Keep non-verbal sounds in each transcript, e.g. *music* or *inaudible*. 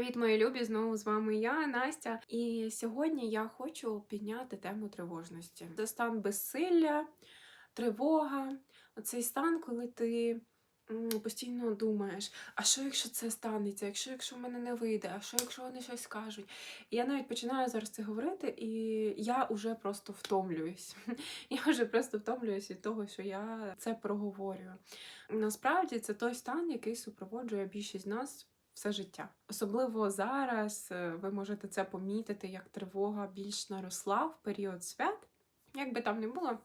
Привіт, мої любі! Знову з вами я, Настя. І сьогодні я хочу підняти тему тривожності. Це стан безсилля, тривога. Оцей стан, коли ти постійно думаєш, а що якщо це станеться, якщо якщо в мене не вийде, а що якщо вони щось скажуть. Я навіть починаю зараз це говорити, і я вже просто втомлююсь. *laughs* Я вже просто втомлююсь від того, що я це проговорюю. Насправді це той стан, який супроводжує більшість з нас все життя. Особливо зараз е, ви можете це помітити, як тривога більш наросла в період свят. Як би там не було,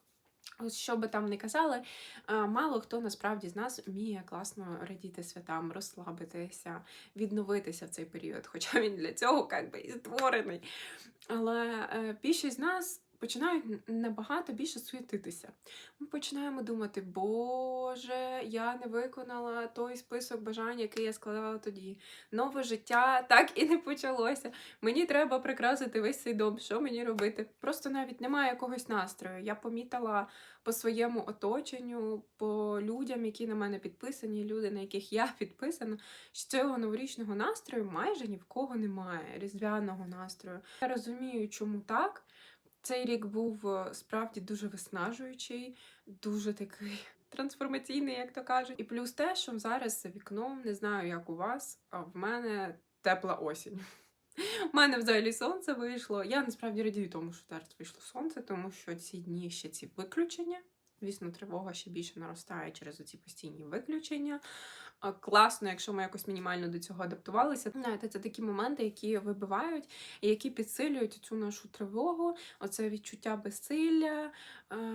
ось що би там не казали, е, мало хто насправді з нас вміє класно радіти святам, розслабитися, відновитися в цей період, *laughs* хоча він для цього як би і створений. Але е, більшість з нас починають набагато більше суетитися. Ми починаємо думати, Боже, я не виконала той список бажань, який я складала тоді. Нове життя так і не почалося. Мені треба прикрасити весь цей дом. Що мені робити? Просто навіть немає якогось настрою. Я помітила по своєму оточенню, по людям, які на мене підписані, люди, на яких я *laughs* підписана, що цього новорічного настрою майже ні в кого немає, різдвяного настрою. Я розумію, чому так. Цей рік був е, справді дуже виснажуючий, дуже такий *laughs* трансформаційний, як то кажуть. І плюс те, що зараз за вікном, не знаю, як у вас, а в мене тепла осінь. *laughs* У мене взагалі сонце вийшло. Я насправді радію тому, що зараз вийшло сонце, тому що ці дні ще ці виключення. Звісно, тривога ще більше наростає через оці постійні виключення. Класно, якщо ми якось мінімально до цього адаптувалися. Знаєте, це такі моменти, які вибивають і які підсилюють цю нашу тривогу, оце відчуття безсилля.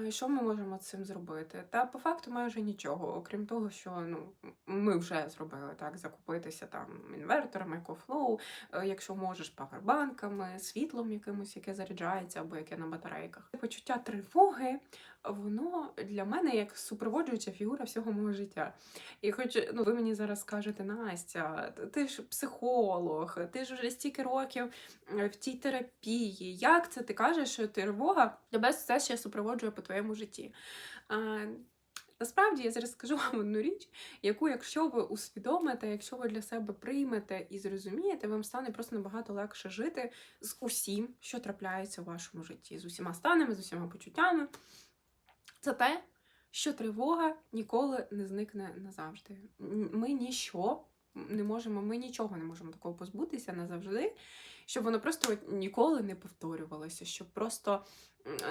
Е, Що ми можемо цим зробити? Та по факту майже нічого, окрім того, що ну ми вже зробили так: закупитися там інверторами, екофлоу, е, якщо можеш, павербанками, світлом якимось, яке заряджається або яке на батарейках. Почуття тривоги, воно для мене як супроводжуюча фігура всього мого життя. І хоч ну, ви мені зараз скажете, Настя, ти ж психолог, ти ж вже стільки років е, в цій терапії. Як це ти кажеш, що тривога тебе все ще супроводжує по твоєму житті? Насправді я зараз скажу *laughs* вам одну річ, яку, якщо ви усвідомите, якщо ви для себе приймете і зрозумієте, вам стане просто набагато легше жити з усім, що трапляється у вашому житті, з усіма станами, з усіма почуттями. Це те, що тривога ніколи не зникне назавжди. Ми ніщо не можемо, ми нічого не можемо такого позбутися назавжди, щоб воно просто ніколи не повторювалося, щоб просто,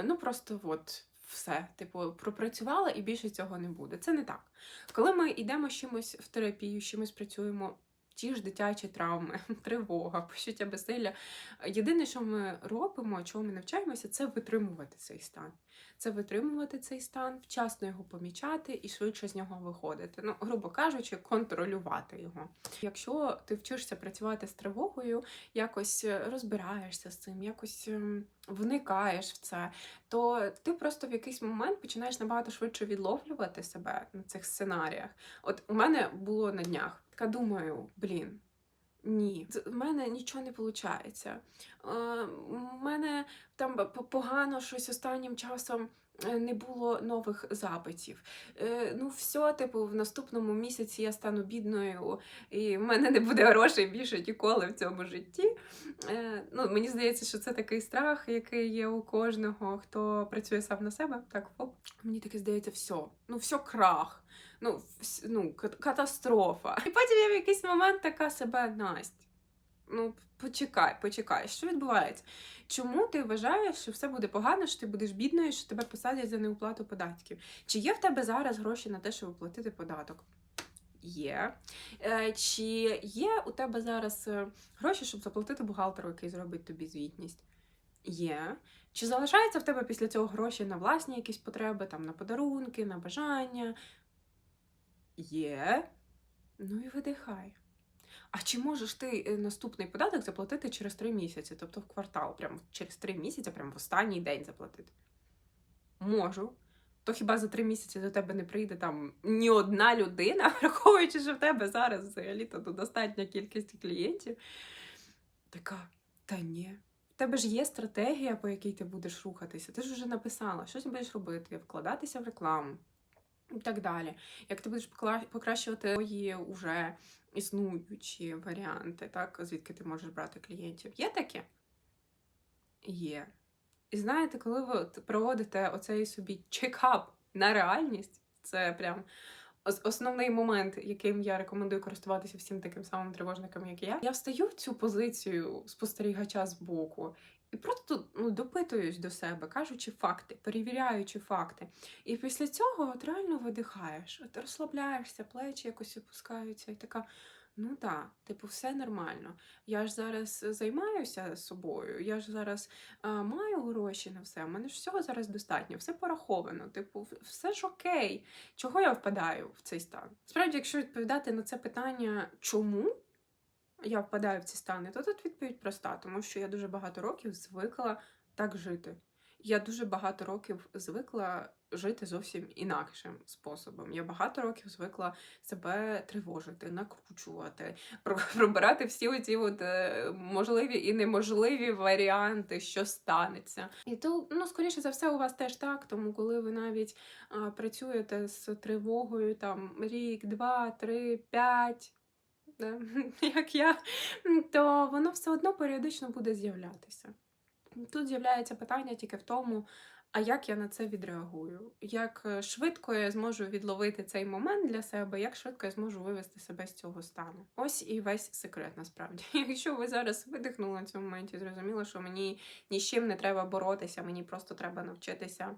ну просто от. Все, типу, пропрацювала і більше цього не буде. Це не так. Коли ми йдемо з чимось в терапію, з чимось працюємо, ті ж дитячі травми, *laughs* тривога, почуття безсилля. Єдине, що ми робимо, чого ми навчаємося, це витримувати цей стан. Це витримувати цей стан, вчасно його помічати і швидше з нього виходити. Ну, грубо кажучи, контролювати його. Якщо ти вчишся працювати з тривогою, якось розбираєшся з цим, якось ем, вникаєш в це, то ти просто в якийсь момент починаєш набагато швидше відловлювати себе на цих сценаріях. От у мене було на днях. Така думаю, блін. Ні, в мене нічого не виходить. У мене там погано щось останнім часом е, не було нових запитів. Е, Ну, все, типу, в наступному місяці я стану бідною, і в мене не буде грошей більше ніколи в цьому житті. Е, Ну, мені здається, що це такий страх, який є у кожного, хто працює сам на себе. Так, оп. Мені таке здається, все. Ну, все крах. Ну, ну, катастрофа. І потім я в якийсь момент така себе Настя. Ну, почекай, почекай, що відбувається? Чому ти вважаєш, що все буде погано, що ти будеш бідною, що тебе посадять за неуплату податків? Чи є в тебе зараз гроші на те, щоб оплатити податок? Є. Е, Чи є у тебе зараз е, гроші, щоб заплатити бухгалтеру, який зробить тобі звітність? Є. Чи залишається в тебе після цього гроші на власні якісь потреби, там на подарунки, на бажання? Є. Ну і видихай. А чи можеш ти е, наступний податок заплатити через три місяці, тобто в квартал, прямо через три місяці, прямо в останній день заплатити? Можу. То хіба за три місяці до тебе не прийде там ні одна людина, *laughs* враховуючи, що в тебе зараз взагалі-то достатня кількість клієнтів. Така, та ні. В тебе ж є стратегія, по якій ти будеш рухатися. Ти ж вже написала, що ти будеш робити, вкладатися в рекламу, і так далі. Як ти будеш покращувати свої уже існуючі варіанти, так, звідки ти можеш брати клієнтів. Є таке? Є. І знаєте, коли ви проводите оцей собі чекап на реальність, це прям основний момент, яким я рекомендую користуватися всім таким самим тривожникам, як я. Я встаю в цю позицію спостерігача з боку. І просто ну, допитуюсь до себе, кажучи факти, перевіряючи факти. І після цього от реально видихаєш, от розслабляєшся, плечі якось опускаються, і така. Ну так, типу, все нормально. Я ж зараз займаюся собою, я ж зараз а, маю гроші на все. У мене ж всього зараз достатньо, все пораховано. Типу, все ж окей. Чого я впадаю в цей стан? Справді, якщо відповідати на це питання, чому я впадаю в ці стани, то тут відповідь проста, тому що я дуже багато років звикла так жити. Я дуже багато років звикла жити зовсім інакшим способом. Я багато років звикла себе тривожити, накручувати, про- *laughs* пробирати всі оці от, е, можливі і неможливі варіанти, що станеться. І то, ну, скоріше за все, у вас теж так, тому коли ви навіть а, працюєте з тривогою там рік, два, три, п'ять. Да, *laughs* Як я, то воно все одно періодично буде з'являтися. Тут з'являється питання тільки в тому, а як я на це відреагую? Як е, швидко я зможу відловити цей момент для себе, як швидко я зможу вивести себе з цього стану? Ось і весь секрет насправді. *laughs* Якщо ви зараз видихнули на цьому моменті, зрозуміло, що мені ні з чим не треба боротися, мені просто треба навчитися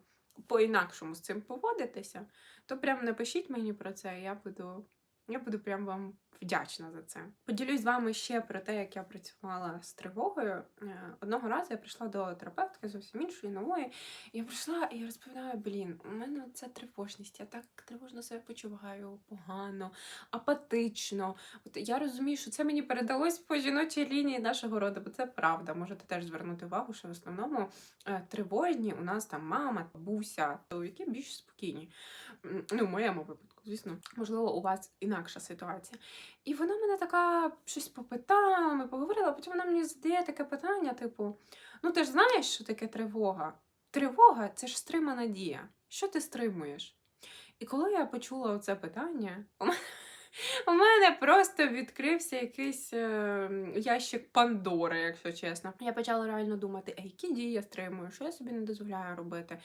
по-інакшому з цим поводитися, то прям напишіть мені про це, і я буду. Я буду прям вам вдячна за це. Поділюсь з вами ще про те, як я працювала з тривогою. Е, Одного разу я прийшла до терапевтки зовсім іншої, нової. Я прийшла і розповідаю: блін, у мене це тривожність, я так тривожно себе почуваю погано, апатично. От я розумію, що це мені передалось по жіночій лінії нашого роду, бо це правда. Можете теж звернути увагу, що в основному е, тривожні у нас там мама, бабуся, чоловіки більш спокійні. Ну, в моєму випадку, звісно, можливо, у вас інакша ситуація. І вона мене така щось попитала, ми поговорила, потім вона мені задає таке питання: типу: ну ти ж знаєш, що таке тривога? Тривога це ж стримана дія. Що ти стримуєш? І коли я почула це питання, у мене, *laughs* у мене просто відкрився якийсь е, ящик Пандори, якщо чесно. Я почала реально думати, які дії я стримую, що я собі не дозволяю робити,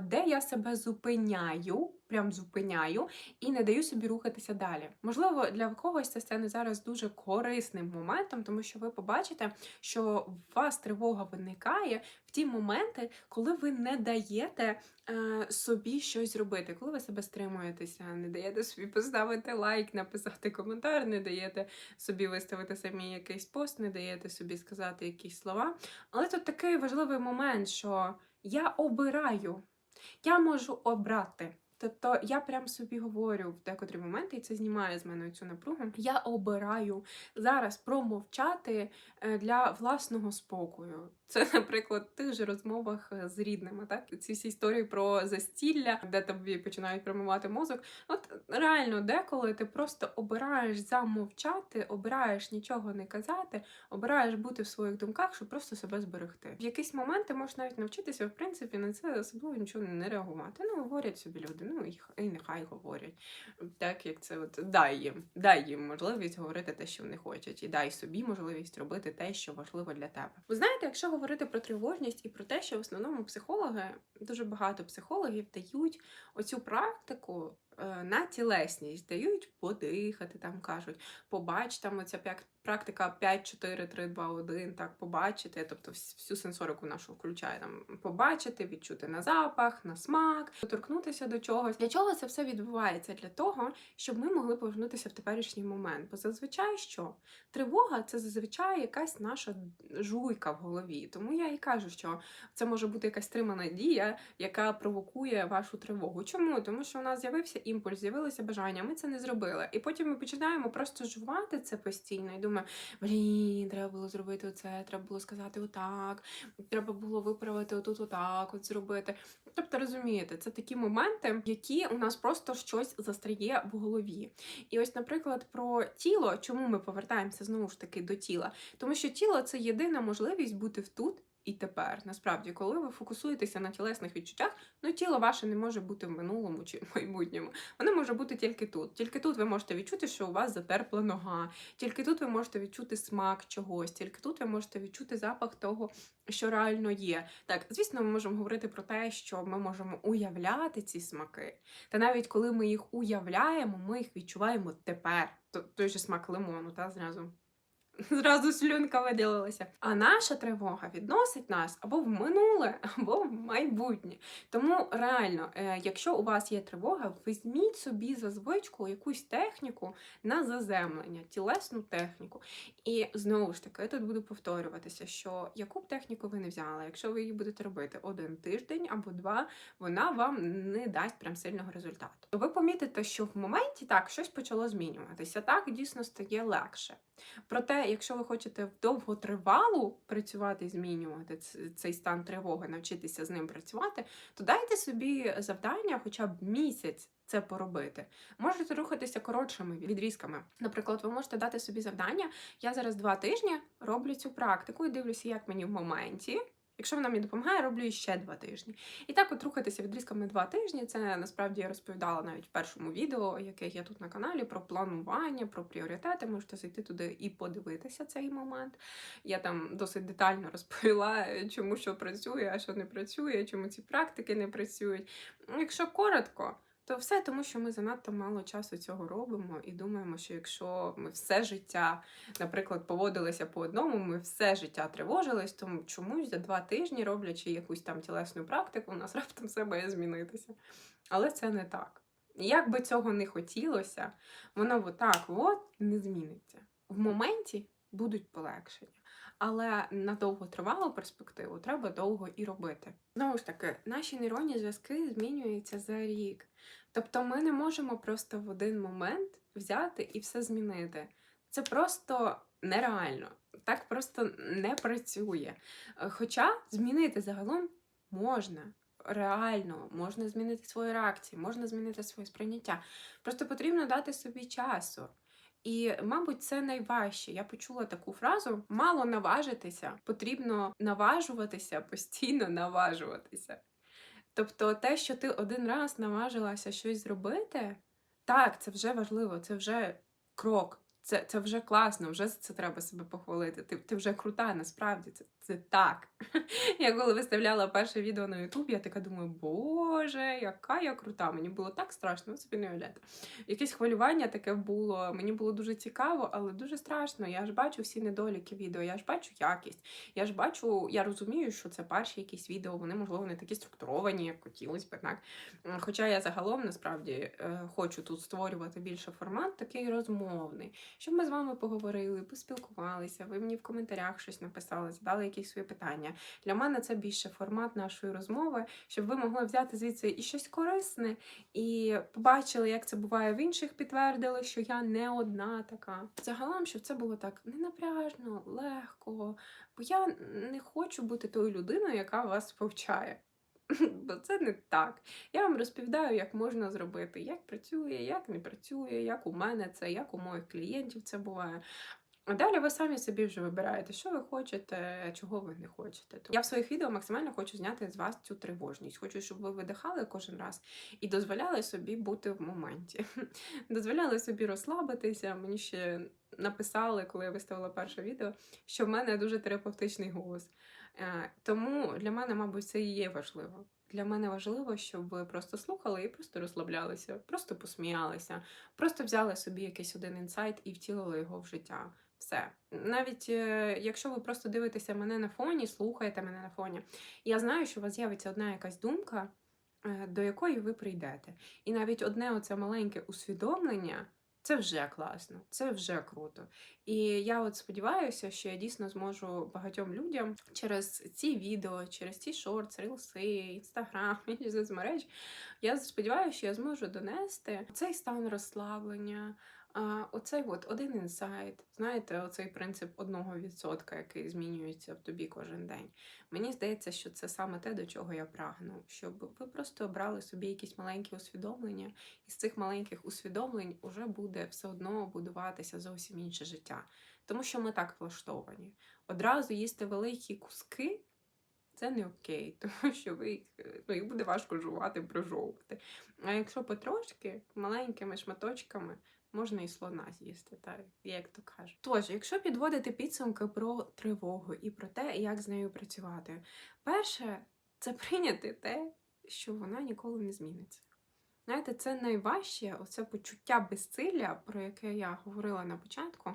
де я себе зупиняю, прям зупиняю, і не даю собі рухатися далі. Можливо, для когось це стане зараз дуже корисним моментом, тому що ви побачите, що у вас тривога виникає в ті моменти, коли ви не даєте е, собі щось зробити, коли ви себе стримуєтеся, не даєте собі поставити лайк, написати коментар, не даєте собі виставити самі якийсь пост, не даєте собі сказати якісь слова. Але тут такий важливий момент, що я обираю, я можу обрати. Тобто я прям собі говорю в декотрі моменти, і це знімає з мене цю напругу. Я обираю зараз промовчати е, для власного спокою. Це, *laughs* наприклад, в тих же розмовах е, з рідними, так ці всі історії про застілля, де тобі починають промивати мозок. От реально, деколи ти просто обираєш замовчати, обираєш нічого не казати, обираєш бути в своїх думках, щоб просто себе зберегти. В якийсь момент ти можеш навіть навчитися, в принципі, на це особливо нічого не реагувати. Ну, говорять собі люди, ну і, і нехай говорять. Так як це от дай їм, дай їм можливість говорити те, що вони хочуть, і дай собі можливість робити те, що важливо для тебе. Ви знаєте, якщо говорити про тривожність і про те, що в основному психологи, дуже багато психологів дають оцю практику на тілесність, дають подихати, там кажуть, побач там оця практика 5, 4, 3, 2, 1, так побачити, тобто всю сенсорику нашу включає там побачити, відчути на запах, на смак, доторкнутися до чогось. Для чого це все відбувається? Для того, щоб ми могли повернутися в теперішній момент. Бо зазвичай що? Тривога це зазвичай якась наша жуйка в голові. Тому я і кажу, що це може бути якась стримана дія, яка провокує вашу тривогу. Чому? Тому що у нас з'явився імпульс, з'явилося бажання, ми це не зробили. І потім ми починаємо просто жувати це постійно і думаємо, блін, треба було зробити оце, треба було сказати отак, треба було виправити отут, отак, от зробити. Тобто, розумієте, це такі моменти, які у нас просто щось застряє в голові. І ось, наприклад, про тіло, чому ми повертаємося знову ж таки до тіла? Тому що тіло це єдина можливість бути в тут і тепер. Насправді, коли ви фокусуєтеся на тілесних відчуттях, ну тіло ваше не може бути в минулому чи в майбутньому. Воно може бути тільки тут. Тільки тут ви можете відчути, що у вас затерпла нога, тільки тут ви можете відчути смак чогось, тільки тут ви можете відчути запах того, що реально є. Так, звісно, ми можемо говорити про те, що ми можемо уявляти ці смаки. Та навіть коли ми їх уявляємо, ми їх відчуваємо тепер. То- Той же смак лимону, та зразу. *laughs* Зразу слюнка виділилася. А наша тривога відносить нас або в минуле, *laughs* або в майбутнє. Тому реально, е, якщо у вас є тривога, візьміть собі за звичку якусь техніку на заземлення, тілесну техніку. І знову ж таки, я тут буду повторюватися, що яку б техніку ви не взяли, якщо ви її будете робити один тиждень або два, вона вам не дасть прям сильного результату. Ви помітите, що в моменті так щось почало змінюватися. Так дійсно стає легше. Проте, якщо ви хочете довготривалу працювати і змінювати цей стан тривоги, навчитися з ним працювати, то дайте собі завдання хоча б місяць це поробити. Можете рухатися коротшими відрізками. Наприклад, ви можете дати собі завдання. Я зараз два тижні роблю цю практику і дивлюся, як мені в моменті. Якщо вона мені допомагає, роблю ще два тижні. І так от рухатися відрізками два тижні. Це насправді я розповідала навіть в першому відео, яке є тут на каналі, про планування, про пріоритети. Можете зайти туди і подивитися цей момент. Я там досить детально розповіла, чому що працює, а що не працює, чому ці практики не працюють. Якщо коротко. То все тому, що ми занадто мало часу цього робимо, і думаємо, що якщо ми все життя, наприклад, поводилися по одному, ми все життя тривожились, то чомусь за два тижні, роблячи якусь там тілесну практику, у нас *laughs* раптом все має змінитися. Але це не так. Як би цього не хотілося, воно отак от не зміниться. В моменті будуть полегшення. Але на довготривалу перспективу треба довго і робити. Знову ж таки, наші нейронні зв'язки змінюються за рік. Тобто ми не можемо просто в один момент взяти і все змінити. Це просто нереально. Так просто не працює. Хоча змінити загалом можна. Реально, можна змінити свої реакції, можна змінити своє сприйняття. Просто потрібно дати собі часу. І, мабуть, це найважче. Я почула таку фразу: мало наважитися, потрібно наважуватися, постійно наважуватися. Тобто, те, що ти один раз наважилася щось зробити, так, це вже важливо, це вже крок, це, це вже класно, вже за це треба себе похвалити. Ти, ти вже крута, насправді це, це так. *laughs* Я коли виставляла перше відео на Ютуб, я така думаю, боже, яка я крута. Мені було так страшно, ви собі не уявляєте. Якесь хвилювання таке було. Мені було дуже цікаво, але дуже страшно. Я ж бачу всі недоліки відео, я ж бачу якість. Я ж бачу, я розумію, що це перші якісь відео, вони, можливо, не такі структуровані, як хотілося б, так. Хоча я загалом насправді е, хочу тут створювати більше формат, такий розмовний, щоб ми з вами поговорили, поспілкувалися. Ви мені в коментарях щось написали, задали якісь свої питання. Для мене це більше формат нашої розмови, щоб ви могли взяти звідси і щось корисне, і побачили, як це буває в інших, підтвердили, що я не одна така. Загалом, щоб це було так ненапряжно, легко. Бо я не хочу бути тою людиною, яка вас повчає. *laughs* Бо це не так. Я вам розповідаю, як можна зробити, як працює, як не працює, як у мене це, як у моїх клієнтів це буває. А далі ви самі собі вже вибираєте, що ви хочете, чого ви не хочете. То я в своїх відео максимально хочу зняти з вас цю тривожність. Хочу, щоб ви видихали кожен раз і дозволяли собі бути в моменті. *laughs* Дозволяли собі розслабитися. Мені ще написали, коли я виставила перше відео, що в мене дуже терапевтичний голос. Е, Тому для мене, мабуть, це і є важливо. Для мене важливо, щоб ви просто слухали і просто розслаблялися, просто посміялися, просто взяли собі якийсь один інсайт і втілили його в життя. Все. Навіть е, якщо ви просто дивитеся мене на фоні, слухаєте мене на фоні, я знаю, що у вас з'явиться одна якась думка, е, до якої ви прийдете. І навіть одне оце маленьке усвідомлення. Це вже класно, це вже круто. І я от сподіваюся, що я дійсно зможу багатьом людям через ці відео, через ці шорти, рілси, інстаграм, *laughs* інші соцмережі, я сподіваюся, що я зможу донести цей стан розслаблення, а, оцей от один інсайт. Знаєте, оцей принцип одного відсотка, який змінюється в тобі кожен день. Мені здається, що це саме те, до чого я прагну, щоб ви просто обрали собі якісь маленькі усвідомлення, і з цих маленьких усвідомлень уже буде все одно будуватися зовсім інше життя. Тому що ми так влаштовані. Одразу їсти великі куски це не окей, *laughs* тому що ви їх, е, ну, їх буде важко жувати, прожовувати. А якщо потрошки, маленькими шматочками, можна і слона з'їсти, так, як то кажуть. Тож, якщо підводити підсумки про тривогу і про те, як з нею працювати, перше це *laughs* прийняти те, що вона ніколи не зміниться. Знаєте, це найважче, оце почуття безсилля, про яке я говорила на початку.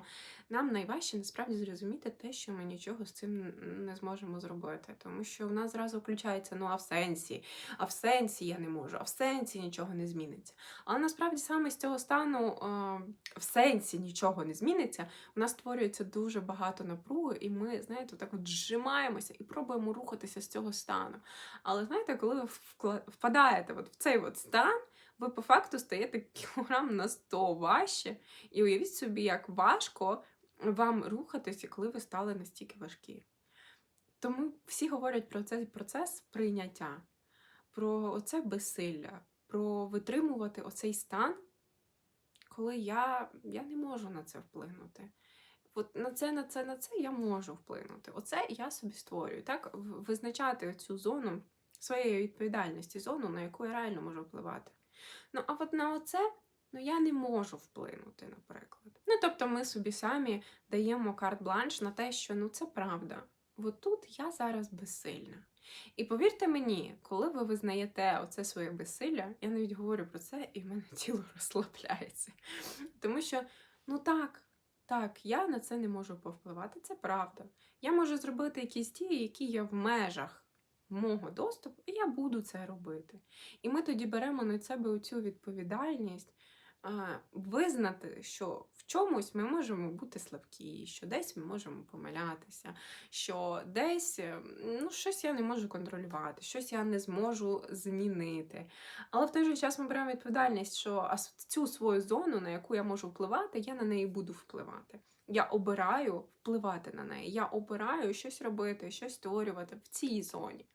Нам найважче насправді зрозуміти те, що ми нічого з цим не зможемо зробити. Тому що в нас зразу включається ну а в сенсі, а в сенсі я не можу, а в сенсі нічого не зміниться. Але насправді саме з цього стану е, в сенсі нічого не зміниться. У нас створюється дуже багато напруги, і ми, знаєте, так от зжимаємося і пробуємо рухатися з цього стану. Але знаєте, коли ви впадаєте от в цей от стан ви по факту стаєте кілограм на 100 важче. І уявіть собі, як важко вам рухатися, коли ви стали настільки важкі. Тому всі говорять про цей процес прийняття, про оце безсилля, про витримувати оцей стан, коли я, я не можу на це вплинути. От на це, на це, на це я можу вплинути. Оце я собі створюю. Так, визначати цю зону своєї відповідальності, зону, на яку я реально можу впливати. Ну, а от на оце ну, я не можу вплинути, наприклад. Ну, тобто, ми собі самі даємо карт-бланш на те, що ну це правда. От тут я зараз безсильна. І повірте мені, коли ви визнаєте оце своє безсилля, я навіть говорю про це, і в мене *laughs* тіло розслабляється. Тому що, ну так, так, я на це не можу повпливати, це правда. Я можу зробити якісь дії, які є в межах мого доступу, і я буду це робити. І ми тоді беремо на себе цю відповідальність, визнати, що в чомусь ми можемо бути слабкі, що десь ми можемо помилятися, що десь е, ну, щось я не можу контролювати, щось я не зможу змінити. Але в той же час ми беремо відповідальність, що цю свою зону, на яку я можу впливати, я на неї буду впливати. Я обираю впливати на неї. Я обираю щось робити, щось створювати в цій зоні.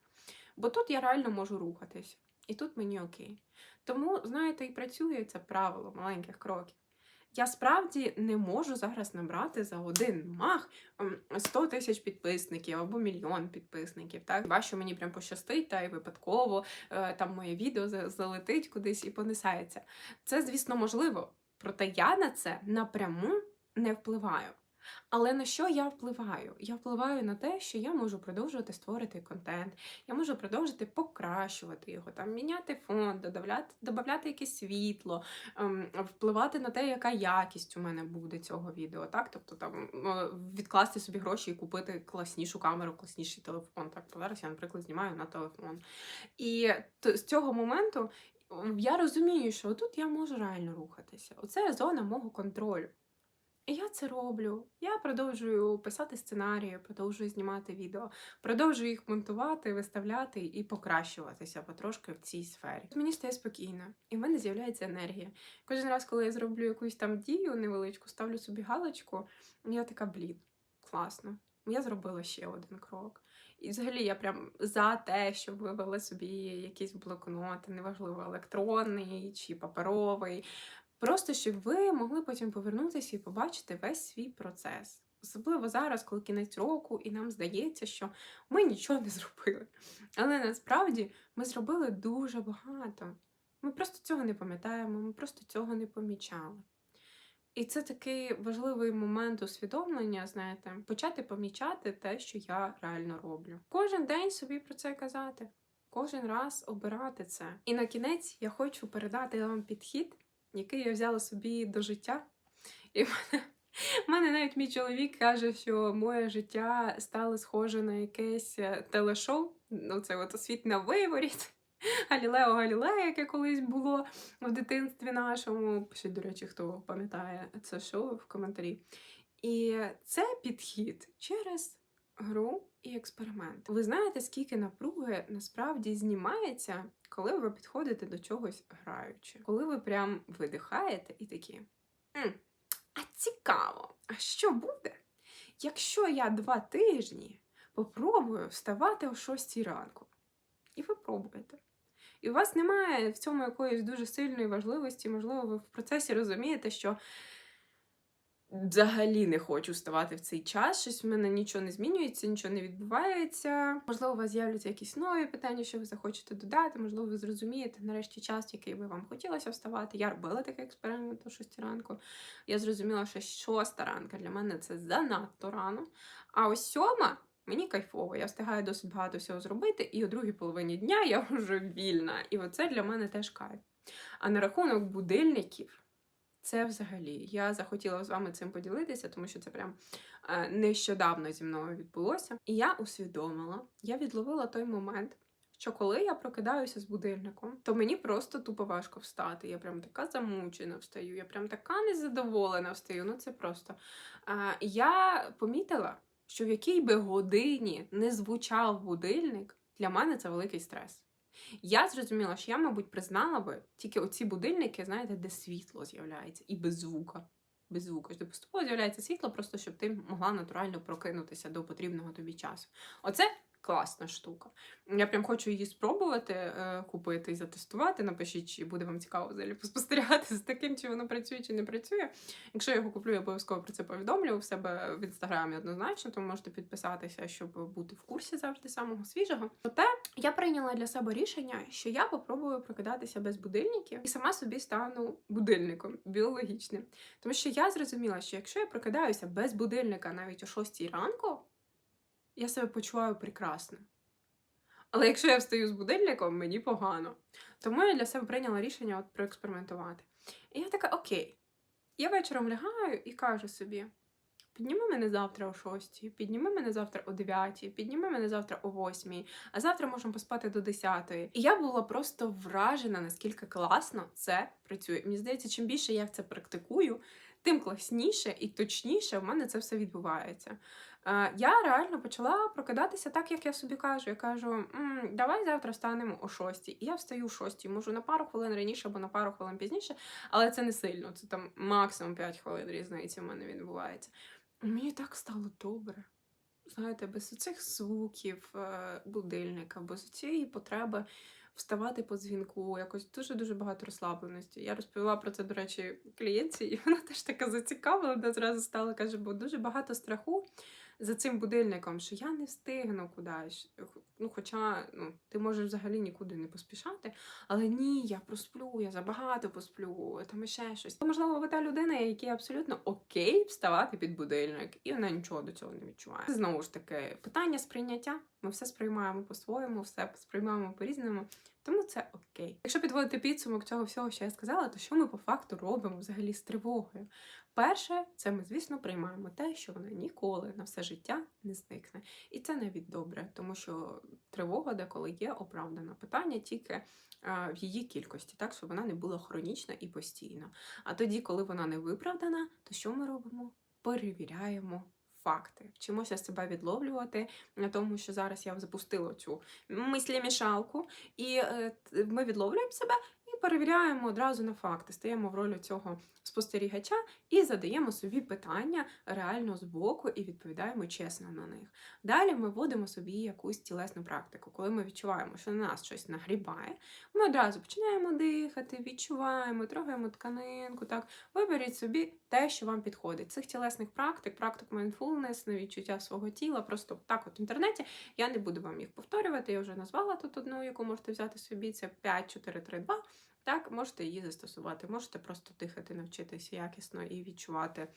Бо тут я реально можу рухатися. І тут мені окей. Тому, знаєте, і працює це правило маленьких кроків. Я справді не можу зараз набрати за один мах ем, 100 тисяч підписників або мільйон підписників. Так, Хіба що мені прям пощастить, та й випадково е, там моє відео залетить кудись і понесається. Це, звісно, можливо. Проте я на це напряму не впливаю. Але на що я впливаю? Я впливаю на те, що я можу продовжувати створити контент, я можу продовжити покращувати його, там міняти фон, додавати, додавати якесь світло, ем, впливати на те, яка якість у мене буде цього відео. Так, тобто там відкласти собі гроші і купити класнішу камеру, класніший телефон. Так, зараз я, наприклад, знімаю на телефон. І з цього моменту я розумію, що тут я можу реально рухатися. Оце зона мого контролю. І я це роблю. Я продовжую писати сценарії, продовжую знімати відео, продовжую їх монтувати, виставляти і покращуватися потрошки в цій сфері. Мені стає спокійно, і в мене з'являється енергія. Кожен раз, коли я зроблю якусь там дію невеличку, ставлю собі галочку, я така, блін, класно. Я зробила ще один крок. І взагалі я прям за те, щоб ви вели собі якийсь блокнот, неважливо електронний чи паперовий. Просто щоб ви могли потім повернутися і побачити весь свій процес. Особливо зараз, коли кінець року, і нам здається, що ми нічого не зробили. Але насправді ми зробили дуже багато. Ми просто цього не пам'ятаємо, ми просто цього не помічали. І це такий важливий момент усвідомлення, знаєте, почати помічати те, що я реально роблю. Кожен день собі про це казати, кожен раз обирати це. І на кінець я хочу передати вам підхід, який я взяла собі до життя. І *laughs* в мене, навіть мій чоловік каже, що моє життя стало схоже на якесь е, телешоу. Ну, це от світ на виворіт. *laughs* Галілео Галілея, яке колись було в дитинстві нашому. Пишіть, до речі, хто пам'ятає це шоу в коментарі. І це підхід через гру і експеримент. Ви знаєте, скільки напруги насправді знімається, коли ви підходите до чогось граючи, коли ви прям видихаєте і такі. «М, а цікаво, а що буде, якщо я два тижні попробую вставати о 6 ранку? І ви пробуєте. І у вас немає в цьому якоїсь дуже сильної важливості, можливо, ви в процесі розумієте, що взагалі не хочу вставати в цей час. Щось в мене нічого не змінюється, нічого не відбувається. Можливо, у вас з'являться якісь нові питання, що ви захочете додати. Можливо, ви зрозумієте нарешті час, який би вам хотілося вставати. Я робила такий експеримент о 6 ранку. Я зрозуміла, що 6 ранка для мене це занадто рано. А ось сьома. Мені кайфово, я встигаю досить багато всього зробити, і о другій половині дня я *laughs* вже вільна. І оце для мене теж кайф. А на рахунок будильників, це взагалі. Я захотіла з вами цим поділитися, тому що це прям е, нещодавно зі мною відбулося. І я усвідомила, я відловила той момент. Що коли я прокидаюся з будильником, то мені просто тупо важко встати. Я прям така замучена встаю, я прям така незадоволена встаю. Ну це просто. А, я помітила, що в якій би годині не звучав будильник, для мене це великий стрес. Я зрозуміла, що я, мабуть, признала би тільки оці будильники, знаєте, де світло з'являється, і без звука. Без звуку. Де поступово з'являється світло, просто щоб ти могла натурально прокинутися до потрібного тобі часу. Оце класна штука. Я прям хочу її спробувати е, купити і затестувати. Напишіть, чи буде вам цікаво взагалі поспостерігати з таким, чи воно працює, чи не працює. Якщо я його куплю, я обов'язково про це повідомлю у себе в інстаграмі однозначно, тому можете підписатися, щоб бути в курсі завжди самого свіжого. Проте я прийняла для себе рішення, що я попробую прокидатися без будильників і сама собі стану будильником біологічним. Тому що я зрозуміла, що якщо я прокидаюся без будильника навіть о 6 ранку, я себе почуваю прекрасно. Але якщо я встаю з будильником, мені погано. Тому я для себе прийняла рішення от проекспериментувати. І я така, окей. Я вечором лягаю і кажу собі: підніми мене завтра о 6, підніми мене завтра о 9, підніми мене завтра о 8, а завтра можемо поспати до 10. І я була просто вражена, наскільки класно це працює. Мені здається, чим більше я це практикую, тим класніше і точніше в мене це все відбувається. Е, Я реально почала прокидатися так, як я собі кажу. Я кажу, «М, давай завтра встанемо о 6. І я встаю о 6, можу на пару хвилин раніше або на пару хвилин пізніше, але це не сильно. Це там максимум 5 хвилин різниці в мене відбувається. Мені так стало добре. Знаєте, без цих звуків е, будильника, без цієї потреби вставати по дзвінку, якось дуже-дуже багато розслабленості. Я розповіла про це, до речі, клієнтці, і вона теж така зацікавлена, зразу стала, каже, бо дуже багато страху за цим будильником, що я не встигну кудись. Ну, хоча ну, ти можеш взагалі нікуди не поспішати, але ні, я просплю, я забагато посплю, там ще щось. То, Можливо, ви та людина, якій абсолютно окей вставати під будильник, і вона нічого до цього не відчуває. Це знову ж таки питання сприйняття. Ми все сприймаємо по-своєму, все сприймаємо по-різному. Тому це окей. Якщо підводити підсумок цього всього, що я сказала, то що ми по факту робимо взагалі з тривогою? Перше, це ми, звісно, приймаємо те, що вона ніколи на все життя не зникне. І це навіть добре, тому що тривога деколи є оправдана питання тільки в її кількості, так щоб вона не була хронічна і постійна. А тоді, коли вона не виправдана, то що ми робимо? Перевіряємо. Факти, вчимося себе відловлювати на тому, що зараз я запустила цю мислімішалку, і е, ми відловлюємо себе перевіряємо одразу на факти. Стаємо в ролі цього спостерігача і задаємо собі питання реально з боку і відповідаємо чесно на них. Далі ми вводимо собі якусь тілесну практику. Коли ми відчуваємо, що на нас щось нагрібає, ми одразу починаємо дихати, відчуваємо, трогаємо тканинку. Так, виберіть собі те, що вам підходить. Цих тілесних практик, практик mindfulness, на відчуття свого тіла, просто так, от в інтернеті. Я не буду вам їх повторювати. Я вже назвала тут одну, яку можете взяти собі. Це 5, 4, 3, 2. Так, можете її застосувати. Можете просто дихати, навчитися якісно і відчувати,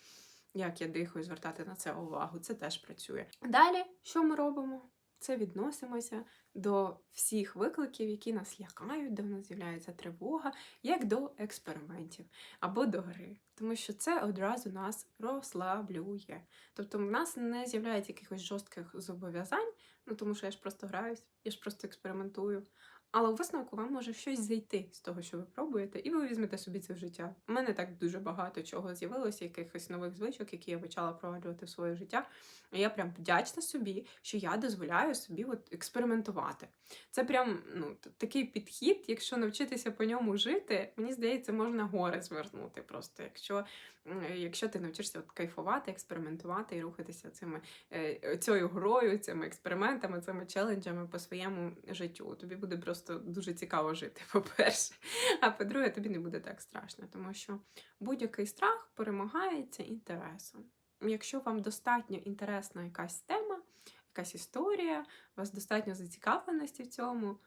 як я дихаю, звертати на це увагу. Це теж працює. Далі, що ми робимо? Це відносимося до всіх викликів, які нас лякають, де в нас з'являється тривога, як до експериментів або до гри. Тому що це одразу нас розслаблює. Тобто в нас не з'являється якихось жорстких зобов'язань, ну тому що я ж просто граюсь, я ж просто експериментую. Але у висновку вам може щось зайти з того, що ви пробуєте, і ви візьмете собі це в життя. У мене так дуже багато чого з'явилося, якихось нових звичок, які я почала впроваджувати в своє життя. І я прям вдячна собі, що я дозволяю собі от експериментувати. Це прям ну, такий підхід, якщо навчитися по ньому жити, мені здається, можна гори звернути. Просто якщо, якщо ти навчишся от кайфувати, експериментувати і рухатися цими е, цією грою, цими експериментами, цими челенджами по своєму життю. Тобі буде просто просто дуже цікаво жити, *laughs* по-перше. А по-друге, тобі не буде так страшно, тому що будь-який страх перемагається інтересом. Якщо вам достатньо інтересна якась тема, якась історія, у вас достатньо зацікавленості в цьому,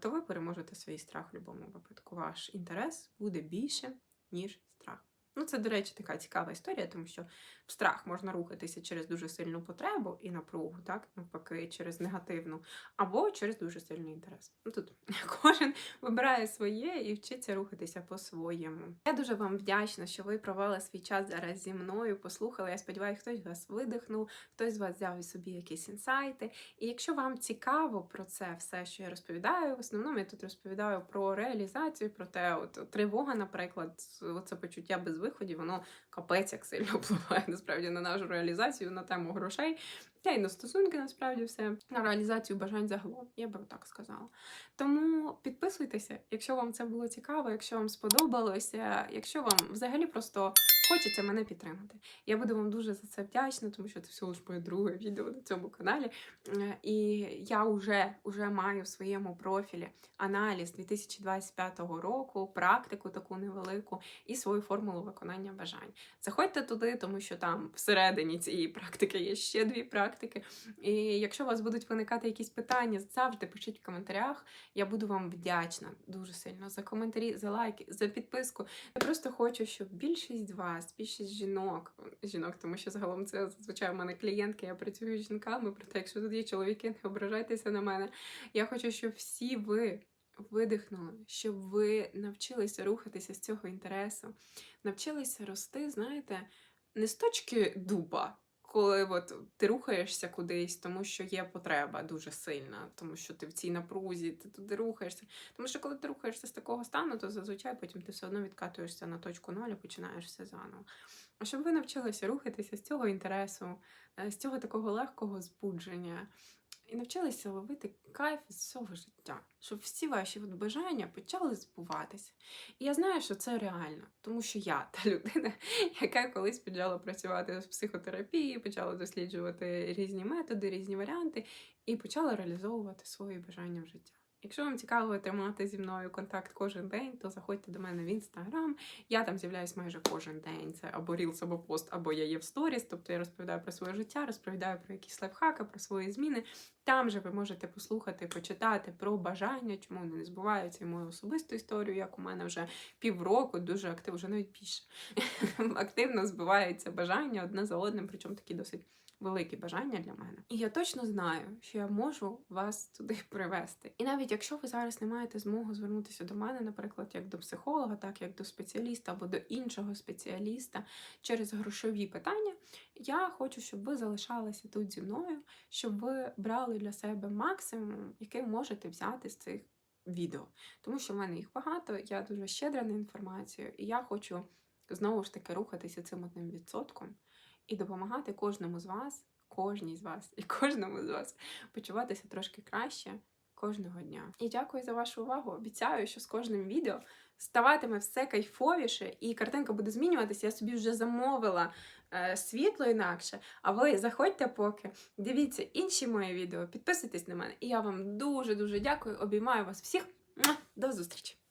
то ви переможете свій страх в будь-якому випадку. Ваш інтерес буде більше, ніж. Ну, це, до речі, така цікава історія, тому що в страх можна рухатися через дуже сильну потребу і напругу, так, навпаки, через негативну, або через дуже сильний інтерес. Ну тут *laughs* кожен вибирає своє і вчиться рухатися по-своєму. Я дуже вам вдячна, що ви провели свій час зараз зі мною, послухали. Я сподіваюся, хтось з вас видихнув, хтось з вас взяв собі якісь інсайти. І якщо вам цікаво про це все, що я розповідаю, в основному я тут розповідаю про реалізацію, про те, от тривога, наприклад, це почуття без виходів, воно капець як сильно *laughs* впливає насправді на нашу реалізацію, на тему грошей. Та й на стосунки насправді все на реалізацію бажань загалом, я би так сказала. Тому підписуйтеся, якщо вам це було цікаво, якщо вам сподобалося, якщо вам взагалі просто хочеться мене підтримати. Я буду вам дуже за це вдячна, тому що це всього лиш моє друге відео на цьому каналі. Е, І я вже, вже маю в своєму профілі аналіз 2025 року, практику таку невелику і свою формулу виконання бажань. Заходьте туди, тому що там всередині цієї практики є ще дві практики. І якщо у вас будуть виникати якісь питання, завжди пишіть в коментарях. Я буду вам вдячна дуже сильно за коментарі, за лайки, за підписку. Я просто хочу, щоб більшість вас, більшість жінок, жінок, тому що загалом це зазвичай у мене клієнтки, я працюю з жінками. Проте, якщо тут є чоловіки, не ображайтеся на мене. Я хочу, щоб всі ви. Видихнули, щоб ви навчилися рухатися з цього інтересу, навчилися рости, знаєте, не з точки дуба, коли от ти рухаєшся кудись, тому що є потреба дуже сильна, тому що ти в цій напрузі, ти туди рухаєшся. Тому що коли ти рухаєшся з такого стану, то зазвичай потім ти все одно відкатуєшся на точку ноль і починаєш все заново. А щоб ви навчилися рухатися з цього інтересу, е, з цього такого легкого збудження. І навчилися ловити кайф з цього життя, щоб всі ваші бажання почали збуватися. І я знаю, що це реально, тому що я та людина, *laughs* яка колись почала працювати в психотерапії, почала досліджувати різні методи, різні варіанти, і почала реалізовувати свої бажання в життя. Якщо вам цікаво тримати зі мною контакт кожен день, то заходьте до мене в інстаграм. Я там з'являюсь майже кожен день. Це або рілс, або пост, або я є в сторіс. Тобто я розповідаю про своє життя, розповідаю про якісь лайфхаки, про свої зміни. Там же ви можете послухати, почитати про бажання, чому вони не збуваються, і мою особисту історію, як у мене вже півроку, дуже активно, вже навіть більше *laughs* активно збиваються бажання одне за одним, причому такі досить великі бажання для мене. І я точно знаю, що я можу вас туди *laughs* привести. І навіть якщо ви зараз не маєте змогу звернутися до мене, наприклад, як до психолога, так як до спеціаліста або до іншого спеціаліста через грошові питання, я хочу, щоб ви залишалися тут зі мною, щоб ви брали для себе максимум, який можете взяти з цих відео. Тому що в мене їх багато, я дуже щедра на інформацію, і я хочу знову ж таки рухатися цим одним відсотком і допомагати кожному з вас, кожній з вас і *laughs* кожному з вас почуватися трошки краще кожного дня. І дякую за вашу увагу. Обіцяю, що з кожним відео ставатиме все кайфовіше, і картинка буде змінюватися. Я собі вже замовила е, світло інакше. А ви заходьте поки, дивіться інші мої відео, підписуйтесь на мене. І я вам дуже дуже дякую. Обіймаю вас всіх. До зустрічі!